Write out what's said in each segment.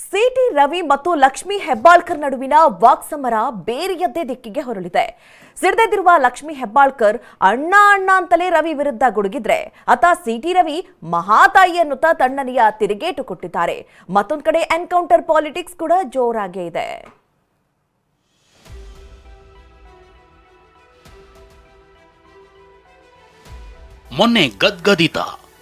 City Ravi ಮತ್ತು ಲಕ್ಷ್ಮಿ ಹೆಬ್ಬಾಳ್ಕರ್ ನಡುವಿನ ವಾಕ್ಸಮರ ಬೇರೆಯದ್ದೇ ದಿಕ್ಕಿಗೆ ಹೊರಳಿದೆ. ಸಿಡಿದೆದ್ದಿರುವ ಲಕ್ಷ್ಮಿ ಹೆಬ್ಬಾಳ್ಕರ್ ಅಣ್ಣ ಅಣ್ಣ ಅಂತಲೇ ರವಿ ವಿರುದ್ಧ ಗುಡುಗಿದ್ರೆ, ಆತ ಸಿಟಿ ರವಿ ಮಹಾತಾಯಿ ಅನ್ನುತ್ತಾ ತಣ್ಣನೆಯ ತಿರುಗೇಟು ಕೊಟ್ಟಿದ್ದಾರೆ. ಮತ್ತೊಂದ್ ಕಡೆ ಎನ್ಕೌಂಟರ್ ಪಾಲಿಟಿಕ್ಸ್ ಕೂಡ ಜೋರಾಗೇ ಇದೆ. ಮೊನ್ನೆ ಗದ್ಗದಿತ,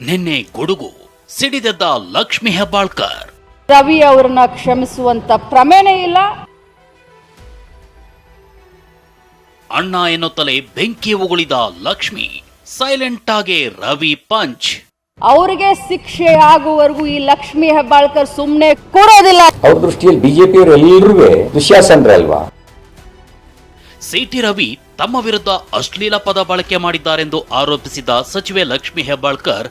ನಿನ್ನೆ ಗುಡುಗು, ಸಿಡಿದೆದ್ದ ಲಕ್ಷ್ಮಿ ಹೆಬ್ಬಾಳ್ಕರ್. ರವಿ ಅವರನ್ನ ಕ್ಷಮಿಸುವಂತ ಪ್ರಮೇಣ ಇಲ್ಲ. ಅಣ್ಣ ಎನ್ನುತ್ತಲೇ ಬೆಂಕಿ ಉಗುಳಿದ ಲಕ್ಷ್ಮಿ ಸೈಲೆಂಟ್ ಆಗಿ ರವಿ ಪಂಚ್. ಅವರಿಗೆ ಶಿಕ್ಷೆ ಆಗುವವರೆಗೂ ಈ ಲಕ್ಷ್ಮಿ ಹೆಬ್ಬಾಳ್ಕರ್ ಸುಮ್ಮನೆ ಕೂರೋದಿಲ್ಲ. ಅವ್ರ ದೃಷ್ಟಿಯಲ್ಲಿ ಬಿಜೆಪಿಯವರು ದುಶ್ಯಾಸನರೇ ಅಲ್ವಾ? ಸಿಟಿ ರವಿ ತಮ್ಮ ವಿರುದ್ಧ ಅಶ್ಲೀಲ ಪದ ಬಳಕೆ ಮಾಡಿದ್ದಾರೆಂದು ಆರೋಪಿಸಿದ ಸಚಿವೆ ಲಕ್ಷ್ಮಿ ಹೆಬ್ಬಾಳ್ಕರ್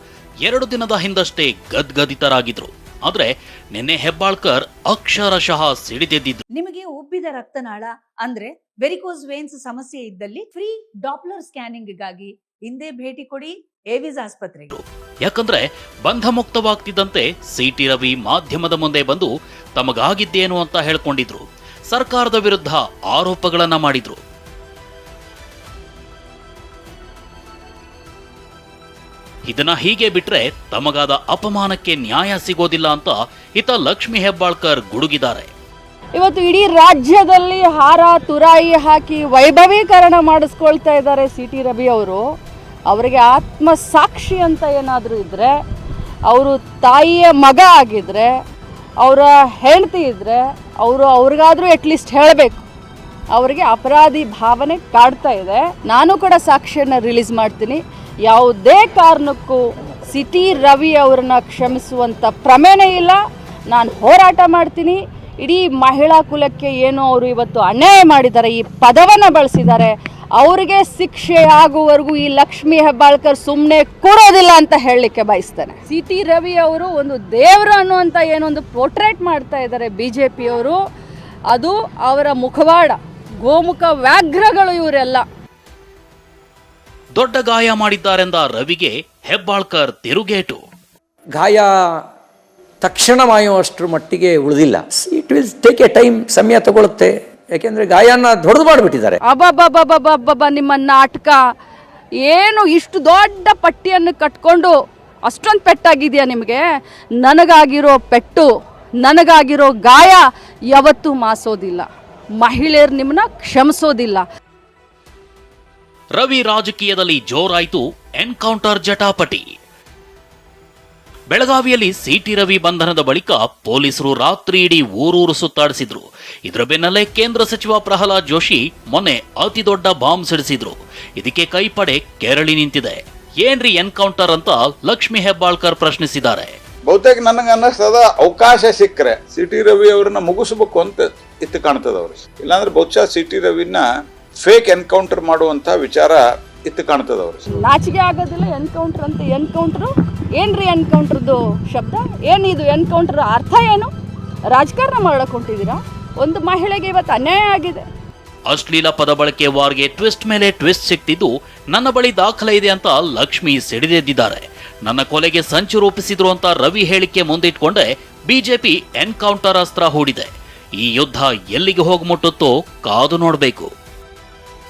ಎರಡು ದಿನದ ಹಿಂದಷ್ಟೇ ಗದ್ಗದಿತರಾಗಿದ್ರು. ಆದ್ರೆ ನಿನ್ನೆ ಹೆಬ್ಬಾಳ್ಕರ್ ಅಕ್ಷರಶಃ ಸಿಡಿದೆದ್ದಿದ್ರು ನಿಮಗೆ ಉಬ್ಬಿದ ರಕ್ತನಾಳ ಅಂದ್ರೆ ವೆರಿಕೋಸ್ ವೇನ್ಸ್ ಸಮಸ್ಯೆ ಇದ್ದಲ್ಲಿ ಫ್ರೀ ಡಾಪ್ಲರ್ ಸ್ಕ್ಯಾನಿಂಗ್ಗಾಗಿ ಹಿಂದೆ ಭೇಟಿ ಕೊಡಿ ಏವಿಸ್ ಆಸ್ಪತ್ರೆಗೆ. ಯಾಕಂದ್ರೆ ಬಂಧ ಮುಕ್ತವಾಗ್ತಿದ್ದಂತೆ ಸಿಟಿ ರವಿ ಮಾಧ್ಯಮದ ಮುಂದೆ ಬಂದು ತಮಗಾಗಿದ್ದೇನು ಅಂತ ಹೇಳ್ಕೊಂಡಿದ್ರು. ಸರ್ಕಾರದ ವಿರುದ್ಧ ಆರೋಪಗಳನ್ನ ಮಾಡಿದ್ರು. ಇದನ್ನ ಹೀಗೆ ಬಿಟ್ರೆ ತಮಗಾದ ಅಪಮಾನಕ್ಕೆ ನ್ಯಾಯ ಸಿಗೋದಿಲ್ಲ ಅಂತ ಇತ ಲಕ್ಷ್ಮಿ ಹೆಬ್ಬಾಳ್ಕರ್ ಗುಡುಗಿದ್ದಾರೆ. ಇವತ್ತು ಇಡೀ ರಾಜ್ಯದಲ್ಲಿ ಹಾರ, ತುರಾಯಿ ಹಾಕಿ ವೈಭವೀಕರಣ ಮಾಡಿಸ್ಕೊಳ್ತಾ ಇದ್ದಾರೆ ಸಿ ಟಿ ರವಿ ಅವರು. ಅವರಿಗೆ ಆತ್ಮ ಸಾಕ್ಷಿ ಅಂತ ಏನಾದರೂ ಇದ್ದರೆ ಅವರು ತಾಯಿಯ ಮಗ ಆಗಿದ್ರೆ, ಅವರ ಹೆಂಡತಿ ಇದ್ದರೆ ಅವರು ಅವ್ರಿಗಾದರೂ ಅಟ್ಲೀಸ್ಟ್ ಹೇಳಬೇಕು. ಅವರಿಗೆ ಅಪರಾಧಿ ಭಾವನೆ ಕಾಡ್ತಾ ಇದೆ. ನಾನು ಕೂಡ ಸಾಕ್ಷಿಯನ್ನು ರಿಲೀಸ್ ಮಾಡ್ತೀನಿ. ಯಾವುದೇ ಕಾರಣಕ್ಕೂ ಸಿಟಿ ರವಿ ಅವರನ್ನ ಕ್ಷಮಿಸುವಂಥ ಪ್ರಮೇನೇ ಇಲ್ಲ. ನಾನು ಹೋರಾಟ ಮಾಡ್ತೀನಿ. ಇಡೀ ಮಹಿಳಾ ಕುಲಕ್ಕೆ ಏನು ಅವರು ಇವತ್ತು ಅನ್ಯಾಯ ಮಾಡಿದ್ದಾರೆ, ಈ ಪದವನ್ನು ಬಳಸಿದ್ದಾರೆ. ಅವರಿಗೆ ಶಿಕ್ಷೆ ಆಗುವವರೆಗೂ ಈ ಲಕ್ಷ್ಮಿ ಹೆಬ್ಬಾಳ್ಕರ್ ಸುಮ್ಮನೆ ಕೂರೋದಿಲ್ಲ ಅಂತ ಹೇಳಲಿಕ್ಕೆ ಬಯಸ್ತೇನೆ. ಸಿ ಟಿ ರವಿ ಅವರು ಒಂದು ದೇವರು ಅನ್ನುವಂಥ ಏನೊಂದು ಪೋರ್ಟ್ರೇಟ್ ಮಾಡ್ತಾ ಇದ್ದಾರೆ ಬಿ ಜೆ ಪಿಯವರು ಅದು ಅವರ ಮುಖವಾಡ, ಗೋಮುಖ ವ್ಯಾಘ್ರಗಳು ಇವರೆಲ್ಲ. ದೊಡ್ಡ ಗಾಯ ಮಾಡಿದ್ದಾರೆಂದ ರವಿಗೆ ಹೆಬ್ಬಾಳ್ಕರ್ ತಿರುಗೇಟು. ಗಾಯ ತಕ್ಷಣ ಮಾಯುವಷ್ಟರ ಮಟ್ಟಿಗೆ ಉಳಿದಿಲ್ಲ. It will take a time ಸಮಯ ತಗೊಳುತ್ತೆ. ಯಾಕೆಂದ್ರೆ ಗಾಯನ ದೊಡ್ಡದು ಮಾಡಿಬಿಟ್ಟಿದ್ದಾರೆ. ಅಬ್ಬಬ್ಬಬ್ಬಬ್ಬಬ್ಬ ನಿಮ್ಮ ನಾಟಕ. ಏನು ಇಷ್ಟು ದೊಡ್ಡ ಪಟ್ಟಿಯನ್ನು ಕಟ್ಕೊಂಡು ಅಷ್ಟೊಂದು ಪೆಟ್ಟಾಗಿದೆಯಾ ನಿಮಗೆ? ನನಗಾಗಿರೋ ಪೆಟ್ಟು ನನಗಾಗಿರೋ ಗಾಯ ಯಾವತ್ತೂ ಮಾಸೋದಿಲ್ಲ. ಮಹಿಳೆಯರು ನಿಮ್ಮನ್ನ ಕ್ಷಮಿಸೋದಿಲ್ಲ. ರವಿ ರಾಜಕೀಯದಲ್ಲಿ ಜೋರಾಯಿತು, ಎನ್ಕೌಂಟರ್ ಜಟಾಪಟಿ. ಬೆಳಗಾವಿಯಲ್ಲಿ ಸಿಟಿ ರವಿ ಬಂಧನದ ಬಳಿಕ ಪೊಲೀಸರು ರಾತ್ರಿ ಇಡೀ ಊರೂರು ಸುತ್ತಾಡಿಸಿದ್ರು. ಇದರ ಬೆನ್ನಲ್ಲೇ ಕೇಂದ್ರ ಸಚಿವ ಪ್ರಹ್ಲಾದ್ ಜೋಶಿ ಮೊನ್ನೆ ಅತಿ ದೊಡ್ಡ ಬಾಂಬ್ ಸಿಡಿಸಿದ್ರು. ಇದಕ್ಕೆ ಕೈಪಡೆ ಕೆರಳಿ ನಿಂತಿದೆ. ಏನ್ರಿ ಎನ್ಕೌಂಟರ್ ಅಂತ ಲಕ್ಷ್ಮಿ ಹೆಬ್ಬಾಳ್ಕರ್ ಪ್ರಶ್ನಿಸಿದ್ದಾರೆ. ಬಹುತೇಕ ನನಗೆ ಅನ್ನಿಸ್ತದ ಅವಕಾಶ ಸಿಕ್ಕರೆ. ಸಿಟಿ ರವಿ ಅವ್ರನ್ನ ಮುಗಿಸ್ಬೇಕು ಅಂತ ಇತ್ತು ಕಾಣ್ತದ ಅವ್ರಿಗೆ ಇಲ್ಲಾಂದ್ರೆ ಬಹುಶಃ ಸಿಟಿ ರವಿನ ಫೇಕ್ ಎನ್ಕೌಂಟರ್ ಮಾಡುವಂತ ವಿಚಾರ ಇತ್ತು ಕಾಣ್ತದ ಅವರು ನಾಚಿಕೆ ಆಗೋದಿಲ್ಲ ಎನ್ಕೌಂಟರ್ ಅಂತ ಎನ್ಕೌಂಟ್ರು. ಏನ್ರಿ ಎನ್ಕೌಂಟ್ರದ್ದು ಶಬ್ದ? ಏನಿದು ಎನ್ಕೌಂಟರ್ ಅರ್ಥ ಏನು? ರಾಜಕಾರಣ ಮಾಡಕ್ ಹೊಂಟಿದ್ದೀರಾ ಒಂದು ಮಹಿಳೆಗೆ ಇವತ್ತು ಅನ್ಯಾಯ ಆಗಿದೆ. ಅಶ್ಲೀಲ ಪದ ಬಳಕೆ ವಾರ್ಗೆ ಟ್ವಿಸ್ಟ್ ಮೇಲೆ ಟ್ವಿಸ್ಟ್ ಸಿಕ್ತಿದ್ದು ನನ್ನ ಬಳಿ ದಾಖಲೆ ಇದೆ ಅಂತ ಲಕ್ಷ್ಮಿ ಸಿಡಿದೆದ್ದಿದ್ದಾರೆ. ನನ್ನ ಕೊಲೆಗೆ ಸಂಚು ರೂಪಿಸಿದ್ರು ಅಂತ ರವಿ ಹೇಳಿಕೆ ಮುಂದಿಟ್ಕೊಂಡೆ ಬಿಜೆಪಿ ಎನ್ಕೌಂಟರ್ ಅಸ್ತ್ರ ಹೂಡಿದೆ. ಈ ಯುದ್ಧ ಎಲ್ಲಿಗೆ ಹೋಗಿ ಮುಟ್ಟುತ್ತೋ ಕಾದು ನೋಡಬೇಕು.